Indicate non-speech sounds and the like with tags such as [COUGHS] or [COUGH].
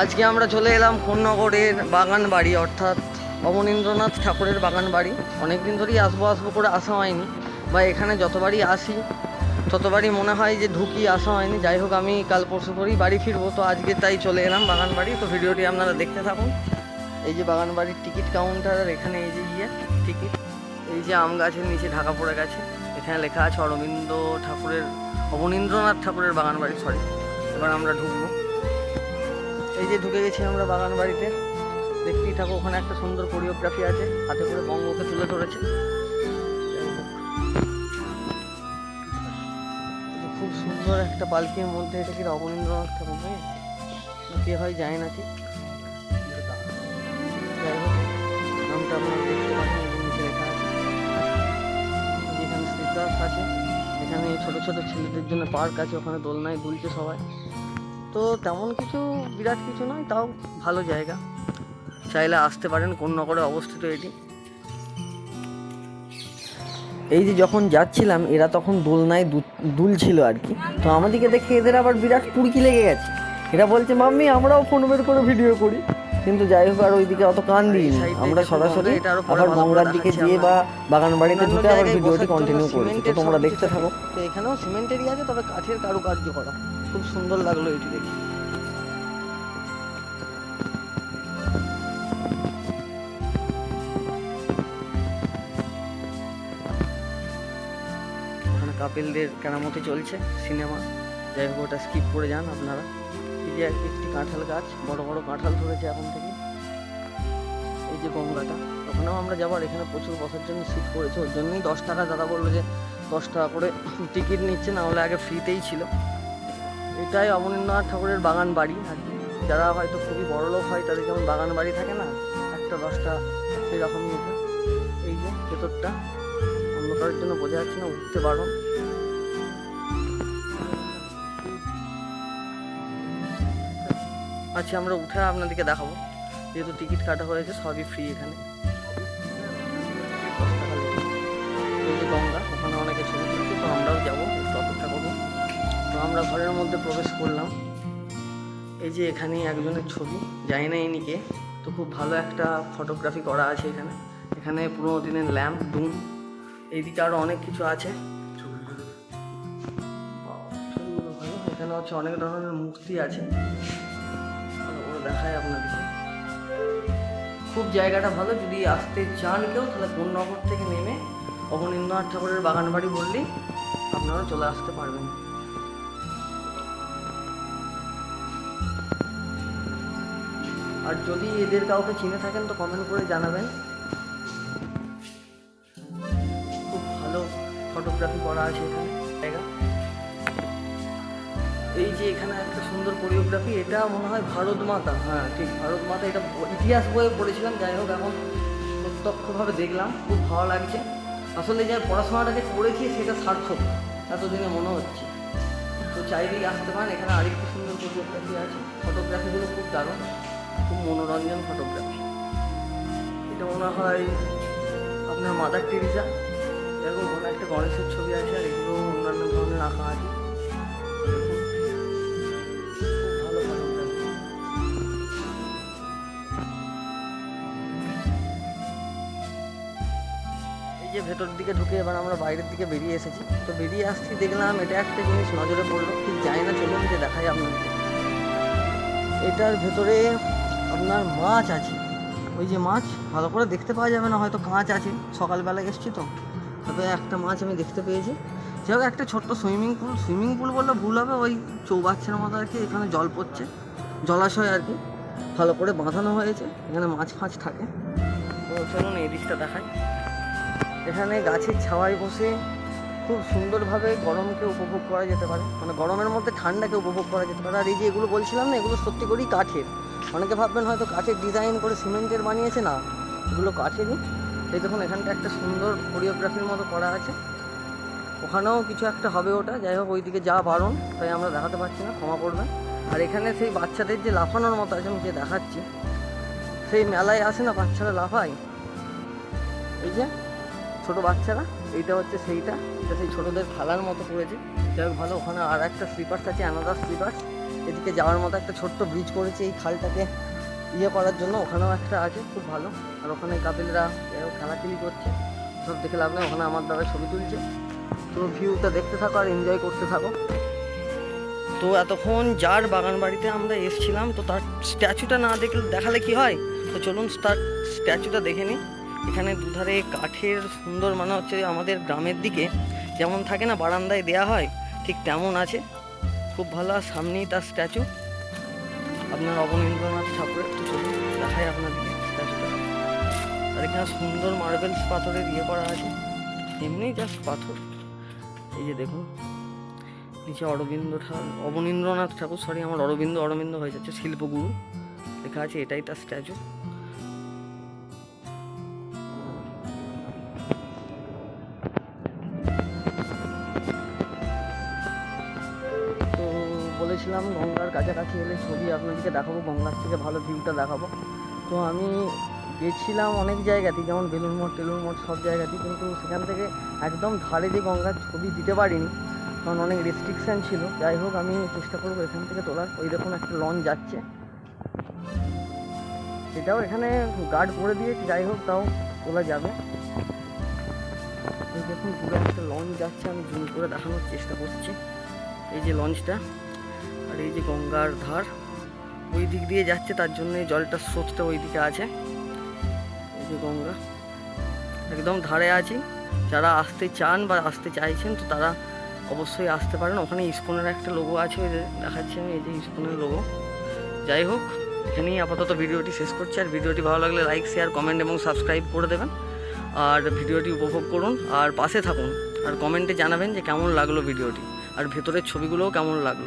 আজকে আমরা চলে এলাম কোন্নগরের বাগান বাড়ি অর্থাৎ অবনীন্দ্রনাথ ঠাকুরের বাগান বাড়ি অনেক দিন ধরেই আসব আসব করে আসা হয়নি, বা এখানে যতবারই আসি, ততবারই মনে হয় যে ঢুকি আসা হয়নি। যাই হোক, আমি কাল পরশু করেই বাড়ি ফিরবো, তো আজকে তাই চলে এলাম বাগান বাড়ি তো ভিডিওটি আপনারা দেখতে থাকুন। এই যে বাগান বাড়ির টিকিট কাউন্টার এখানে এই যে ইয়ে টিকিট, এই যে আম গাছের নিচে ঢাকা পড়ে গেছে। এখানে লেখা আছে অরবিন্দ ঠাকুরের অবনীন্দ্রনাথ ঠাকুরের বাগান বাড়ি সরি এবার আমরা ঢুকবো। এই যে ঢুকে গেছি আমরা বাগান বাড়িতে। দেখতেই থাকো, ওখানে একটা সুন্দর কোরিওগ্রাফি আছে, হাতে করে বঙ্গকে তুলে ধরেছে। খুব সুন্দর একটা পালকির মধ্যে, এটা কি অবনীন্দ্রনাথ ঠাকুর হয় কে হয় যায় না ঠিক। আছে। যেখানে আছে, এখানে ছোট ছোট ছেলেদের জন্য পার্ক আছে, ওখানে দোলনায় দুলছে সবাই। তো তেমন কিছু বিরাট কিছু নয় তাও ভালো জায়গা। চাইলে আসতে পারেন কোন নগরে অবস্থিত এটি। এই যে যখন যাচ্ছিলাম এরা তখন দোলনায় দুলছিল আর কি। তো আমাদেরকে দেখে এদের আবার বিরাট পুরকি লেগে গেছে। এরা বলছে মাম্মি আমরাও ফোন বের করে ভিডিও করি। কিন্তু যাই হোক আর ওইদিকে অত কান দিইনি। আমরা সরাসরি আবার গঙ্গার দিকে গিয়ে বা বাগান বাড়িতে ঢুকে আবার ভিডিওটি কন্টিনিউ করেছি। তো তোমরা দেখতে থাকো। তো এখানেও সিমেন্টেরই আছে তবে কাঠের কারুকার্য করা। খুব সুন্দর লাগল এটি দেখে। কাপিলদের কেরামতি চলছে, সিনেমা। যাই হোক, ওটা স্কিপ করে যান আপনারা। এই যে একটি কাঁঠাল গাছ, বড় বড় কাঁঠাল ধরেছে এখন থেকে। এই যে গঙ্গাটা। ওখানেও আমরা যাবার এখানে প্রচুর বসার জন্য সিট করেছে ওর জন্যই দশ টাকা দাদা বলল যে দশ টাকা করে [COUGHS] টিকিট নিচ্ছে, না হলে আগে ফ্রিতেই ছিল। এটাই অবনীন্দ্রনাথ ঠাকুরের বাগান বাড়ি আর কি। যারা হয়তো খুবই বড় লোক হয়, তাদের যেমন বাগান বাড়ি থাকে না, একটা দশটা সেই রকমই এটা। এই যে ভেতরটা অন্য কারোর জন্য বোঝা যাচ্ছে না, উঠতে পারো। আচ্ছা আমরা উঠে আপনাদেরকে দেখাবো। যেহেতু টিকিট কাটা হয়েছে, সবই ফ্রি এখানে। আমরা ঘরের মধ্যে প্রবেশ করলাম। এই যে এখানে একজনের ছবি, জানি না ইনি কে। তো খুব ভালো একটা ফটোগ্রাফি করা আছে এখানে। এখানে পুরোনো দিনের ল্যাম্প ডুম এইদিকে আরও অনেক কিছু আছে। এখানে হচ্ছে অনেক ধরনের মূর্তি আছে। দেখায় আপনাদেরকে। খুব জায়গাটা ভালো, যদি আসতে চান কেউ, তাহলে কোন্নগর থেকে নেমে অবনীন্দ্রনাথ ঠাকুরের বাগান বাড়ি বললেই আপনারা চলে আসতে পারবেন। আর যদি এদের কাউকে চিনে থাকেন তো কমেন্ট করে জানাবেন। খুব ভালো ফটোগ্রাফি করা আছে এখানে, জায়গা। এই যে এখানে একটা সুন্দর কোরিওগ্রাফি এটা মনে হয় ভারত মাতা। হ্যাঁ ঠিক, ভারত মাতা এটা ইতিহাস বইয়ে পড়েছিলাম, যাই হোক এখন প্রত্যক্ষভাবে দেখলাম, খুব ভালো লাগছে। আসলে যে পড়াশোনাটা যে করেছি সেটা সার্থক, এতদিনে মনে হচ্ছে। তো চাইলেই আসতে পারেন, এখানে আরেকটু সুন্দর কোরিওগ্রাফি আছে ফটোগ্রাফিগুলো খুব দারুণ। খুব মনোরঞ্জন ফটোগ্রাফি এটা মনে হয় আপনার মাদার টেরিজা এরকম কোনো একটা গণেশের ছবি আছে আর এগুলো অন্যান্য ধরনের আঁকা আছে। যে ভেতর দিকে ঢুকে এবার আমরা বাইরের দিকে বেরিয়ে এসেছি। তো বেরিয়ে আসছি দেখলাম এটা একটা জিনিস নজরে পড়ল। ঠিক যায় না, চলুন যে দেখাই আপনাদের। এটার ভেতরে আপনার মাছ আছে। ওই যে মাছ, ভালো করে দেখতে পাওয়া যাবে না, হয়তো কাঁচ আছে। সকালবেলা এসছি তো। তবে একটা মাছ আমি দেখতে পেয়েছি। যাই হোক, একটা ছোট্ট সুইমিং পুল। সুইমিং পুল বললে ভুল হবে, ওই চৌবাচ্চার মতো আর কি, এখানে জল পড়ছে। জলাশয় আর কি। ভালো করে বাঁধানো হয়েছে। এখানে মাছ ফাছ থাকে। চলুন এই দিকটা দেখাই। এখানে গাছের ছাওয়ায় বসে খুব সুন্দরভাবে গরমকে উপভোগ করা যেতে পারে। মানে গরমের মধ্যে ঠান্ডাকে উপভোগ করা যেতে পারে। আর এই যে এগুলো বলছিলাম না, এগুলো সত্যি করেই কাঠের। অনেকে ভাববেন হয়তো কাঠের ডিজাইন করে সিমেন্টের বানিয়েছে, না। এগুলো কাঠেরই এই দেখুন, এখানটা একটা সুন্দর কোরিওগ্রাফির মতো করা আছে। ওখানেও কিছু একটা হবে ওটা। যাই হোক, ওইদিকে যা বারণ, তাই আমরা দেখাতে পারছি না, ক্ষমা করবেন। আর এখানে সেই বাচ্চাদের যে লাফানোর মতো আছে, আমি যে দেখাচ্ছি, সেই মেলায় আসে না বাচ্চারা লাফায়? এই যে, ছোট বাচ্চারা, এইটা হচ্ছে সেইটা। এটা সেই ছোটদের খেলার মতো করেছে। যাই হোক, ভালো, ওখানে আর একটা স্লিপার্স আছে অ্যানাদার স্লিপার্স এদিকে যাওয়ার মতো একটা ছোট্ট ব্রিজ করেছে এই খালটাকে। ইয়ে করার জন্য ওখানেও একটা আছে, খুব ভালো। আর ওখানে কাপিলরা খেলাখেলি করছে। সব দেখে লাভ নেই, ওখানে আমার দ্বারা ছবি তুলছে। তো ভিউটা দেখতে থাকো আর এনজয় করতে থাকো। তো এতক্ষণ যার বাগান বাড়িতে আমরা এসেছিলাম, তো তার স্ট্যাচুটা না দেখলে, দেখালে কি হয়? তো চলুন তার স্ট্যাচুটা দেখে নিই। এখানে দুধারে কাঠের সুন্দর মানে হচ্ছে আমাদের গ্রামের দিকে যেমন থাকে না, বারান্দায় দেয়া হয়, ঠিক তেমন আছে। খুব ভালো, আর সামনেই তার স্ট্যাচু আপনার অবনীন্দ্রনাথ ঠাকুরের তো চলুন দেখাই আপনাদেরকে স্ট্যাচুটা আর এখানে সুন্দর মার্বেলস পাথরের ইয়ে করা আছে। এমনি জাস্ট পাথর। এই যে দেখুন, নিচে অরবিন্দ অবনীন্দ্রনাথ ঠাকুর সরি আমার অরবিন্দ অরবিন্দ হয়ে যাচ্ছে, শিল্পগুরু। লেখা আছে, এটাই তার স্ট্যাচু বলেছিলাম, গঙ্গার কাছাকাছি এলে ছবি আপনাদেরকে দেখাবো, গঙ্গার থেকে ভালো ভিউটা দেখাবো। তো আমি গেছিলাম অনেক জায়গাতেই, যেমন বেলুর মঠ টেলুর মঠ সব জায়গাতেই, কিন্তু সেখান থেকে একদম ধারে যে গঙ্গার ছবি দিতে পারিনি, কারণ অনেক রেস্ট্রিকশান ছিল। যাই হোক, আমি চেষ্টা করব এখান থেকে তোলার। ওই দেখুন, একটা লঞ্চ যাচ্ছে। এটাও এখানে গার্ড করে দিয়েছে, যাই হোক, তাও তোলা যাবে। দেখুন পুরো একটা লঞ্চ যাচ্ছে, আমি জুম করে দেখানোর চেষ্টা করছি। এই যে লঞ্চটা আর এই যে গঙ্গার ধার, ওই দিক দিয়ে যাচ্ছে, তার জন্য এই জলটার স্রোতটা ওই দিকে আছে। এই যে গঙ্গা। একদম ধারে আছি। যারা আসতে চান বা আসতে চাইছেন, তো তারা অবশ্যই আসতে পারেন। ওখানে ইস্কনের একটা লোগো আছে, ওই দেখাচ্ছি আমি, এই যে ইস্কনের লোগো যাই হোক, এখানেই আপাতত ভিডিওটি শেষ করছি। আর ভিডিওটি ভালো লাগলে লাইক শেয়ার কমেন্ট এবং সাবস্ক্রাইব করে দেবেন। আর ভিডিওটি উপভোগ করুন আর পাশে থাকুন। আর কমেন্টে জানাবেন যে কেমন লাগল ভিডিওটি। আর ভেতরের ছবিগুলোও কেমন লাগল।